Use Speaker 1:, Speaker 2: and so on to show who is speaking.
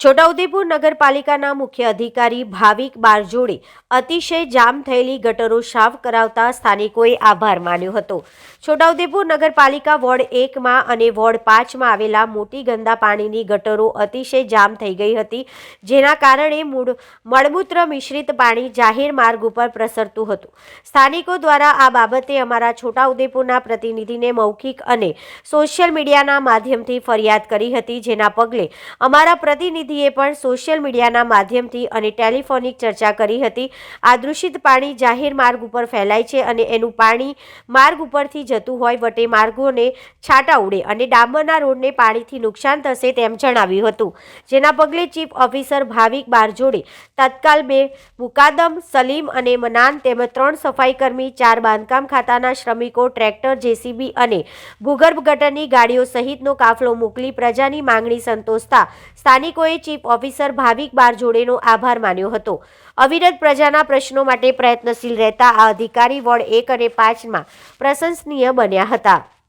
Speaker 1: છોટાઉદેપુર નગરપાલિકાના મુખ્ય અધિકારી ભાવિક બારજોડે અતિશય જામ થયેલી ગટરો સાફ કરાવતા સ્થાનિકોએ આભાર માન્યો હતો. છોટાઉદેપુર નગરપાલિકા વોર્ડ એકમાં અને વોર્ડ પાંચમાં આવેલા મોટી ગંદા પાણીની ગટરો અતિશય જામ થઈ ગઈ હતી, જેના કારણે મૂળ મળમૂત્ર મિશ્રિત પાણી જાહેર માર્ગ ઉપર પ્રસરતું હતું. સ્થાનિકો દ્વારા આ બાબતે અમારા છોટાઉદેપુરના પ્રતિનિધિને મૌખિક અને સોશિયલ મીડિયાના માધ્યમથી ફરિયાદ કરી હતી, જેના પગલે અમારા પ્રતિનિધિએ પણ સોશિયલ મીડિયાના માધ્યમથી અને ટેલિફોનિક ચર્ચા કરી હતી. આ દૂષિત પાણી જાહેર માર્ગ ઉપર ફેલાય છે અને એનું પાણી માર્ગ ઉપરથી જતું હોય વટે માર્ગોને છાંટા ઉડે અને ડામરના રોડને પાણીથી નુકસાન થશે તેમ જણાવ્યું હતું. જેના પગલે ચીફ ઓફિસર ભાવિક બારજોડે તત્કાલ બે મુકાદમ, સલીમ અને મનાન તેમજ ત્રણ સફાઈ કર્મી ચાર બાંધકામ ખાતાના શ્રમિકો, ટ્રેક્ટર, જેસીબી અને ભૂગર્ભ ગટરની ગાડીઓ સહિતનો કાફલો મોકલી પ્રજાની માંગણી સંતોષતા સ્થાનિકોએ ચીફ ઓફિસર ભાવિક બારજોડેનો આભાર માન્યો હતો. અવિરત પ્રજાના પ્રશ્નો માટે પ્રયત્નશીલ રહેતા આ અધિકારી વોર્ડ એક અને પાંચમાં પ્રશંસનીય બન્યા હતા.